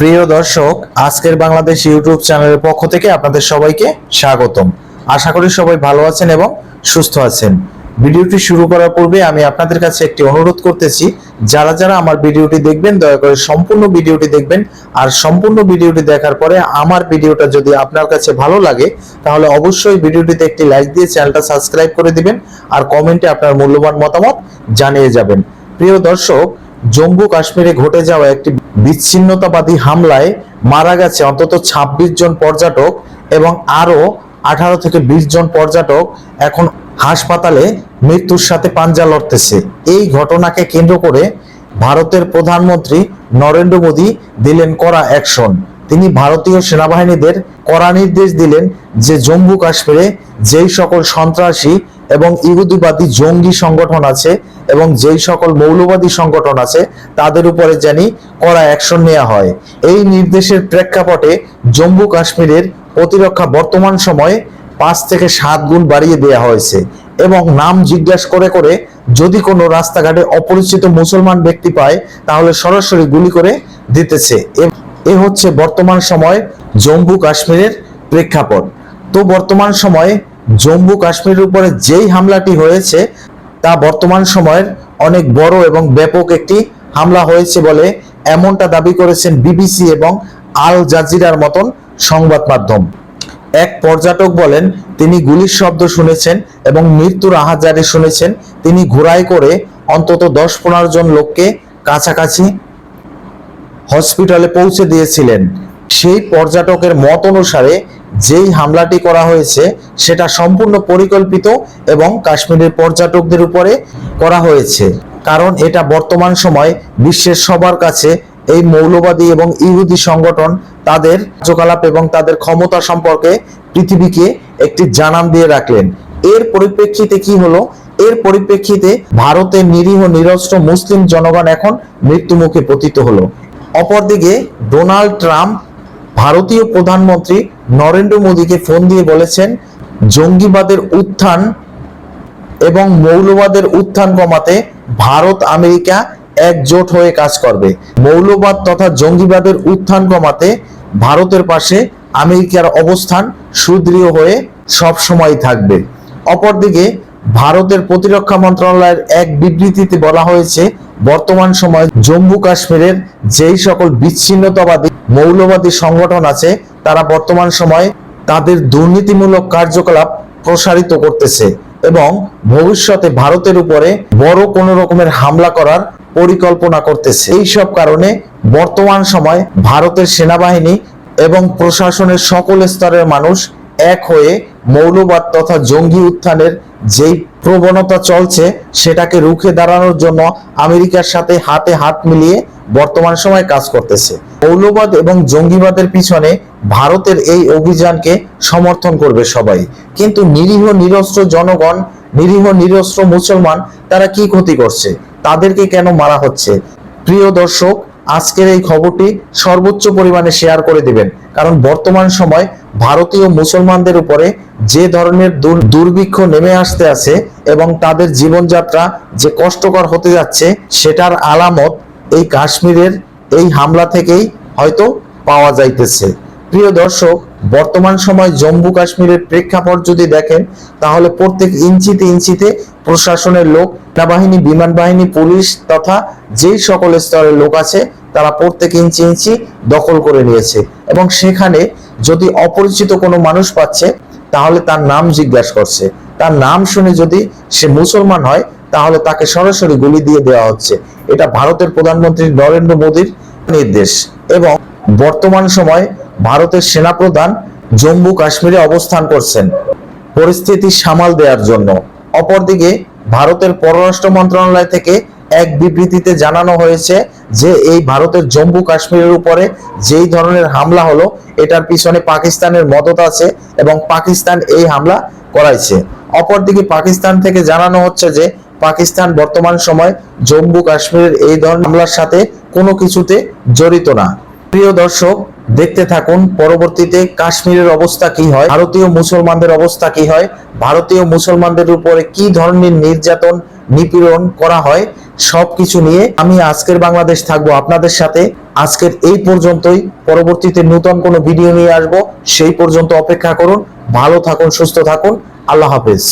প্রিয় দর্শক, আজকের বাংলাদেশ ইউটিউব চ্যানেলের পক্ষ থেকে আপনাদের সবাইকে স্বাগতম। আশা করি সবাই ভালো আছেন এবং সুস্থ আছেন। ভিডিওটি শুরু করার পূর্বে আমি আপনাদের কাছে একটি অনুরোধ করতেছি, যারা যারা আমার ভিডিওটি দেখবেন, দয়া করে সম্পূর্ণ ভিডিওটি দেখবেন। আর সম্পূর্ণ ভিডিওটি দেখার পরে আমার ভিডিওটা যদি আপনার কাছে ভালো লাগে, তাহলে অবশ্যই ভিডিওটিতে একটি লাইক দিয়ে চ্যানেলটা সাবস্ক্রাইব করে দিবেন আর কমেন্টে আপনার মূল্যবান মতামত জানিয়ে যাবেন। প্রিয় দর্শক জম্মু কাশ্মীরে ঘটে যাওয়া একটি বিচ্ছিন্নতাবাদী হামলায় মারা গেছে অন্তত ২৬ জন পর্যটক এবং আরও আঠারো থেকে বিশ জন পর্যটক এখন হাসপাতালে মৃত্যুর সাথে পাঞ্জা লড়তেছে। এই ঘটনাকে কেন্দ্র করে ভারতের প্রধানমন্ত্রী নরেন্দ্র মোদী দিলেন কড়া অ্যাকশন। তিনি ভারতীয় সেনাবাহিনীদের কড়া নির্দেশ দিলেন যে জম্মু কাশ্মীরে যেই সকল সন্ত্রাসী এবং ইহুদিবাদী জঙ্গি সংগঠন আছে এবং যেই সকল মৌলবাদী সংগঠন আছে, তাদের উপরে জানি কড়া অ্যাকশন নেওয়া হয়। এই নির্দেশের প্রেক্ষাপটে জম্মু কাশ্মীরের প্রতিরক্ষা বর্তমান সময়ে পাঁচ থেকে সাত গুণ বাড়িয়ে দেওয়া হয়েছে এবং নাম জিজ্ঞাসা করে করে যদি কোনো রাস্তাঘাটে অপরিচিত মুসলমান ব্যক্তি পায়, তাহলে সরাসরি গুলি করে দিতেছে। এ- হচ্ছে বর্তমান সময় জম্মু কাশ্মীরের প্রেক্ষাপট। তো বর্তমান সময়ে জম্মু কাশ্মীরের উপরে যেই হামলাটি হয়েছে, তা বর্তমান সময়ের অনেক বড় এবং ব্যাপক একটি হামলা হয়েছে বলে এমনটা দাবি করেছেন বিবিসি এবং আল জাজিরার মতন সংবাদ মাধ্যম। এক পর্যটক বলেন, তিনি গুলির শব্দ শুনেছেন এবং মৃত্যুর আহাজারি শুনেছেন। তিনি ঘোড়ায় করে অন্তত দশ পনেরো জন লোককে কাছাকাছি হসপিটালে পৌঁছে দিয়েছিলেন। সেই পর্যটকের মত অনুসারে যেই হামলাটি করা হয়েছে, সেটা সম্পূর্ণ পরিকল্পিত এবং কাশ্মীরের পর্যটকদের উপরে করা হয়েছে। কারণ এটা বর্তমান সময় বিশ্বের সবার কাছে এই মৌলবাদী এবং ইহুদি সংগঠন তাদের কার্যকলাপ এবং তাদের ক্ষমতা সম্পর্কে পৃথিবীকে একটি জানান দিয়ে রাখলেন। এর পরিপ্রেক্ষিতে কি হলো? এর পরিপ্রেক্ষিতে ভারতের নিরীহ নিরস্ত্র মুসলিম জনগণ এখন মৃত্যুমুখে পতিত হলো। অপরদিকে ডোনাল্ড ট্রাম্প ভারতীয় প্রধানমন্ত্রী নরেন্দ্র মোদীকে ফোন দিয়ে বলেছেন, জঙ্গিবাদের উত্থান এবং মৌলবাদের উত্থান কমাতে ভারত আমেরিকা একজোট হয়ে কাজ করবে। মৌলবাদ তথা জঙ্গিবাদের উত্থান কমাতে ভারতের পাশে আমেরিকার অবস্থান সুদৃঢ় হয়ে সব সময় থাকবে। অপরদিকে, ভারতের প্রতিরক্ষা মন্ত্রণালয়ের এক বিবৃতিতে বলা হয়েছে বর্তমান সময়ে জম্মু কাশ্মীরের যেই সকল বিচ্ছিন্নতাবাদী মৌলবাদী সংগঠন আছে, তারা বর্তমান সময়ে তাদের দুর্নীতিমূলক কার্যকলাপ প্রসারিত করতেছে এবং ভবিষ্যতে ভারতের উপরে বড় কোনো রকমের হামলা করার পরিকল্পনা করতেছে। এই সব কারণে বর্তমান সময় ভারতের সেনাবাহিনী এবং প্রশাসনের সকল স্তরের মানুষ এক হয়ে মৌলবাদ তথা জঙ্গি উত্থানের যেই প্রবণতা চলছে সেটাকে রুখে দাঁড়ানোর জন্য আমেরিকার সাথে হাতে হাত মিলিয়ে বর্তমান সময় কাজ করতেছে। মৌলবাদ এবং জঙ্গিবাদের পিছনে ভারতের এই অভিযানকে সমর্থন করবে সবাই। কিন্তু নিরীহ নিরস্ত্র জনগণ, নিরীহ নিরস্ত্র মুসলমান, তারা কি ক্ষতি করছে? তাদেরকে কেন মারা হচ্ছে? প্রিয় দর্শক আজকের এই খবরটি সর্বোচ্চ পরিমাণে শেয়ার করে দিবেন। কারণ বর্তমান সময় ভারতীয় মুসলমানদের উপরে যে ধরনের দুর্ভিক্ষ নেমে আসতে আছে এবং তাদের জীবনযাত্রা যে কষ্টকর হতে যাচ্ছে, সেটার আলামত এই কাশ্মীরের এই হামলা থেকেই হয়তো পাওয়া যাইতেছে। প্রিয় দর্শক, বর্তমান সময় জম্মু কাশ্মীরের প্রেক্ষাপট যদি দেখেন, তাহলে প্রত্যেক ইঞ্চিতে ইঞ্চিতে প্রশাসনের লোক, সেনাবাহিনী বিমান বাহিনী পুলিশ তথা যেই সকল স্তরের লোক আছে, তারা প্রত্যেক ইঞ্চি ইঞ্চি দখল করে নিয়েছে। এবং সেখানে যদি অপরিচিত কোনো মানুষ পাচ্ছে, তাহলে তার নাম জিজ্ঞাসা করছে। তার নাম শুনে যদি সে মুসলমান হয়, তাহলে তাকে সরাসরি গুলি দিয়ে দেওয়া হচ্ছে। এটা ভারতের প্রধানমন্ত্রী নরেন্দ্র মোদীর নির্দেশ। এবং বর্তমান সময় ভারতের সেনাপ্রধান জম্মু কাশ্মীরে অবস্থান করছেন। পরিস্থিতি সামাল দেওয়ার জন্য। অপরদিকে ভারতের পররাষ্ট্র মন্ত্রণালয় থেকে এক বিবৃতিতে জানানো হয়েছে যে এই ভারতের জম্মু কাশ্মীরের উপরে যেই ধরনের হামলা হলো, এটার পিছনে পাকিস্তানের মদত আছে এবং পাকিস্তান এই হামলা করাইছে। অপরদিকে পাকিস্তান থেকে জানানো হচ্ছে যে পাকিস্তান বর্তমান সময় জম্মু কাশ্মীরের এই ধরনের হামলার সাথে কোনো কিছুতে জড়িত না। প্রিয় দর্শক দেখতে থাকুন, পরবর্তীতে কাশ্মীরের অবস্থা কি হয়, ভারতীয় মুসলমানদের অবস্থা কি হয়, ভারতীয় মুসলমানদের উপরে কি ধরনের নির্যাতন, নিপীড়ন করা হয়, সবকিছু নিয়ে আমি আজকের বাংলাদেশ থাকব আপনাদের সাথে। আজকের এই পর্যন্তই, পরবর্তীতে নতুন কোনো ভিডিও নিয়ে আসব, সেই পর্যন্ত অপেক্ষা করুন, ভালো থাকুন, সুস্থ থাকুন, আল্লাহ হাফেজ।